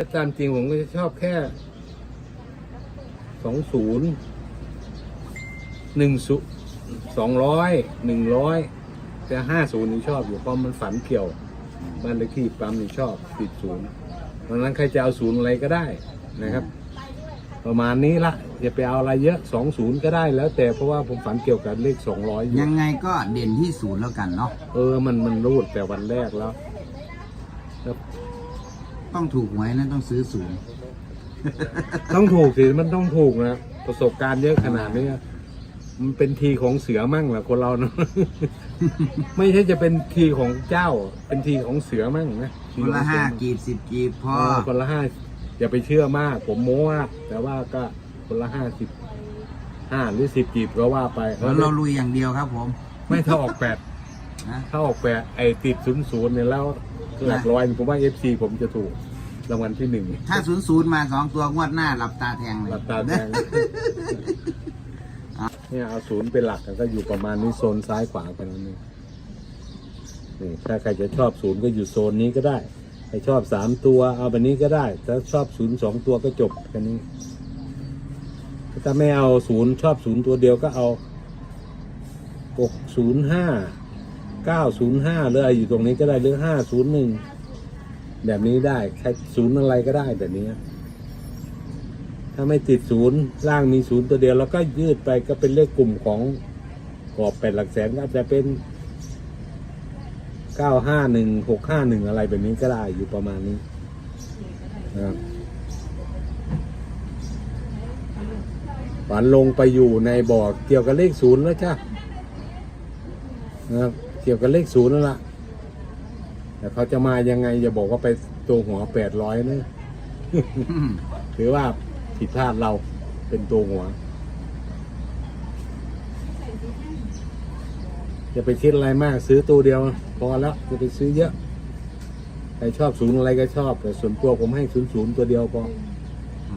แต่ตามจริงผมก็จะชอบแค่สองศูนย์หนึ่งศูสองร้อยหนึ่งร้อยแต่ห้าศูนย์นี่ชอบอยู่เพราะมันฝันเกี่ยวบ้านเลขที่ปั๊มนี่ชอบติดศูนย์ดังนั้นใครจะเอาศูนย์อะไรก็ได้นะครับ ประมาณนี้ละอย่าไปเอาอะไรเยอะสองศูนย์ก็ได้แล้ว แต่เพราะว่าผมฝันเกี่ยวกับเลขสองร้อยอยู่ยังไงก็เด่นที่ศูนย์แล้วกันเนาะเออมันมันรูดแต่วันแรกแล้วแล้ว ต้องถูกหวยนะต้องซื้อศูนย์ต้องถูกสิมันต้องถูกนะประสบการณ์เยอะขนาดนี้มันเป็นทีของเสือมั่งแหละคนเราเนาะไม่ใช่จะเป็นทีของเจ้า เป็นทีของเสือมั่งนะทีคนของละเสือห้ามั่งกีบสิบกีบพอเออคนละห้าอย่าไปเชื่อมาก ผมโม้มากแต่ว่าก็คนละห้าสิบห้าหรือสิบกีบก็ว่าไปแล้วเราลุยอย่างเดียวครับผม ไม่ถ้าออกแปดนะถ้าออกแปดไอ้ติดศูนย์ศูนย์เนี่ยแล้ว หลักร้อยผมว่าเอฟซีผมจะถูกรางวัลที่หนึ่งถ้าศูนย์ศูนย์มาสองตัวงวดหน้าหลับตาแทงเลยหลับตาแทงเนี่ยเอาศูนย์เป็นหลักก็อยู่ประมาณนี้โซนซ้ายขวาไปนั่นนี่นี่ถ้าใครจะชอบศูนย์ก็อยู่โซนนี้ก็ได้ใครชอบสามตัวเอาแบบนี้ก็ได้ ถ้าชอบศูนย์สองตัวก็จบแค่นี้ถ้าไม่เอาศูนย์ชอบศูนย์ตัวเดียวก็เอาหกศูนย์ห้า เก้าศูนย์ห้าหรืออะไรอยู่ตรงนี้ก็ได้หรือห้าศูนย์หนึ่งแบบนี้ได้ใครศูนย์อะไรก็ได้แบบนี้ ถ้าไม่ติดศูนย์ล่างมีศูนย์ตัวเดียวแล้วก็ยืดไปก็เป็นเลขกลุ่มของกรอบแปดหลักแสนก็จะเป็นเก้าห้าหนึ่งหกห้าหนึ่งอะไรแบบนี้ก็ได้อยู่ประมาณนี้นะครับฝันลงไปอยู่ในบ่อเกี่ยวกับเลขศูนย์แล้วจ้ะนะครับ เกี่ยวกับเลขศูนย์นั่นแหละแต่เขาจะมายังไงอย่าบอกว่าไปตัวหัวแปดร้อยนะถือว่าผิดพลาดเราเป็นตัวหัวจะไปคิดอะไรมากซื้อตัวเดียว พอแล้วจะไปซื้อเยอะใครชอบศูนย์อะไรก็ชอบ แต่ส่วนตัวผมให้ศูนย์ศูนย์ตัวเดียวพออ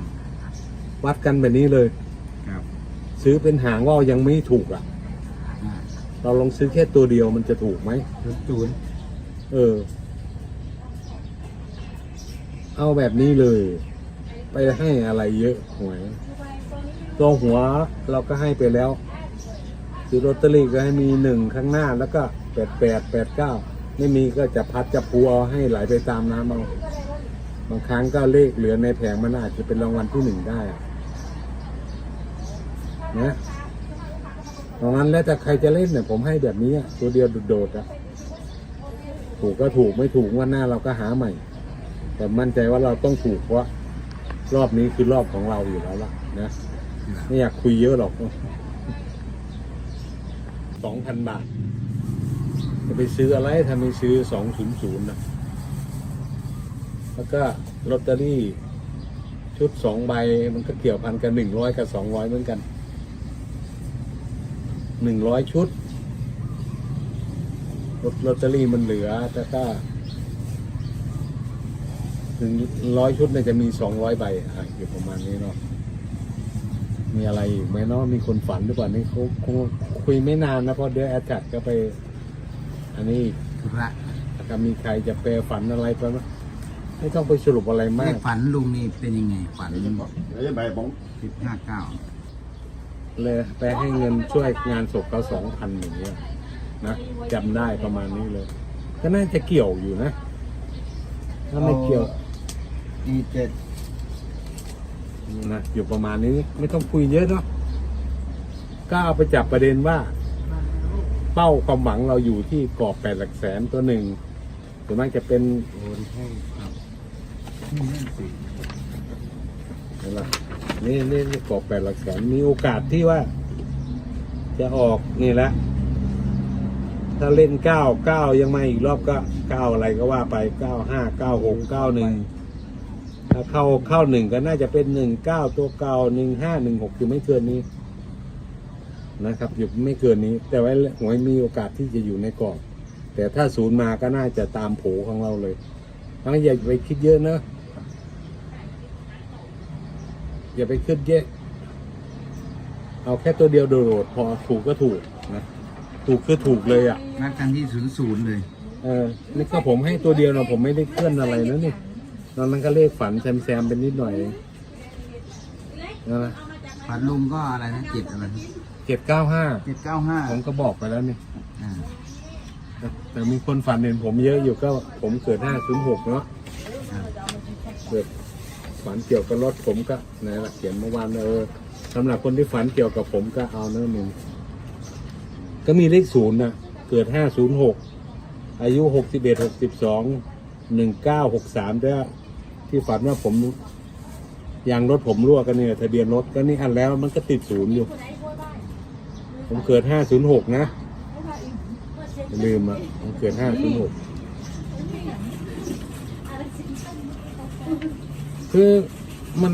วัดกันแบบนี้เลยครับซื้อเป็นหางว่ายังไม่ถูกอะอ่า เราลองซื้อแค่ตัวเดียวมันจะถูกไหมศูนย์เออ เอาแบบนี้เลย ไปให้อะไรเยอะหวยตัวหัวเราก็ให้ไปแล้วซื้อลอตเตอรี่ก็ให้มีหนึ่งข้างหน้าแล้วก็แปดแปดแปดเก้าไม่มีก็จะพัดจะพูเอาให้ไหลไปตามน้ำเอาบางครั้งก็เลขเหลือในแผงมันอาจจะเป็นรางวัลที่หนึ่งได้อะนะ ตรงนั้นแล้วแต่ใครจะเล่นเนี่ยผมให้แบบนี้ตัวเดียวโดดๆอะถูกก็ถูกไม่ถูกวันหน้าเราก็หาใหม่ แต่มั่นใจว่าเราต้องถูกเพราะรอบนี้คือรอบของเราอยู่แล้วล่ะนะไม่อยากคุยเยอะหรอกสองพันบาท จะไปซื้ออะไรถ้าไม่ซื้อสองศูนย์ศูนย์นะแล้วก็ลอตเตอรี่ชุดสองใบมันก็เกี่ยวพันกันหนึ่งร้อยกับสองร้อยเหมือนกัน หนึ่งร้อยชุดลอตลอตเตอรี่มันเหลือ แต่ก็ถึงร้อยชุดเนี่ยจะมีสองร้อยใบอะอยู่ประมาณนี้เนาะมีอะไรอีกไหมเนาะมีคนฝันหรือเปล่านี่เขาคงคุยไม่นานนะเพราะเดี๋ยวแอดจัดก็ไป อันนี้อีกธุระถ้ามีใครจะแปลฝันอะไรไปไหมไม่ต้องไปสรุปอะไรเลมากขฝันลุงนี่เป็นยังไงฝันเดี๋ยวจะไปผม สิบห้าเก้า เลยไปให้เงินช่วยงานศพเขาสองพันอย่างเงี้ยนะจำได้ประมาณนี้เลย ก็น่าจะเกี่ยวอยู่นะ ถ้าไม่เกี่ยวดีเจ็ดนะอยู่ประมาณนี้ไม่ต้องคุยเยอะเนาะก็เอาไปจับประเด็นว่า เป้าความหวังเราอยู่ที่กรอบแปดหลักแสนตัวหนึ่งส่วนมากจะเป็นโอนให้ครับ นี่ละนี่นี่นี่กรอบแปดหลักแสนมีโอกาสที่ว่า จะออกนี่แหละถ้าเล่นเก้าเก้ายังไมาอีกรอบก็เก้าอะไรก็ว่าไปเก้าห้าเก้าหกเก้าหนึ่งถ้าเข้าเข้าหนึ่งก็น่าจะเป็นหนึ่งเก้าตัวเก่าหนึ่งห้าหนึ่งหกคือไม่เกินนี้นะครับ อยู่ไม่เกินนี้ แต่ว่าหวยมีโอกาสที่จะอยู่ในกรอบแต่ถ้าศูนย์มาก็น่าจะตามโผของเราเลยทั้งอย่าไปคิดเยอะเนอะ อย่าไปคิดเยอะเอาแค่ตัวเดียวโดดๆพอถูกก็ถูกนะถูกคือถูกเลยอะนัดกันที่ศูนย์ศูนย์เลยเออนี่ก็ผมให้ตัวเดียวนะผมไม่ได้เคลื่อนอะไรนะนี่ตอนนั้นก็เลขฝันแซมแซมๆเป็นนิดหน่อยเองนะฝันลุงก็อะไรนะเจ็ดอะไรเจ็ดเก้าห้าเจ็ดเก้าห้าผมก็บอกไปแล้วนี่อ่าแต่แต่มีคนฝันเห็นผมเยอะอยู่ก็ผมเกิดห้าศูนย์หกเนาะครับเกิด ฝันเกี่ยวกับรถผมก็ไหนละเขียนเมื่อวานเออสำหรับคนที่ฝันเกี่ยวกับผมก็เอาเนื้อหนึ่งก็มีเลขศูนย์นะเกิดห้าศูนย์หกอายุหกสิบเอ็ดหกสิบสองหนึ่งเก้าหกสามด้วยที่ฝันว่าผมยางรถผมรั่วกันเนี่ยทะเบียนรถก็นี่อันแล้วมันก็ติดศูนย์อยู่ ผมเกิดห้าศูนย์หกนะลืมอะผมเกิดห้าศูนย์หก คือมัน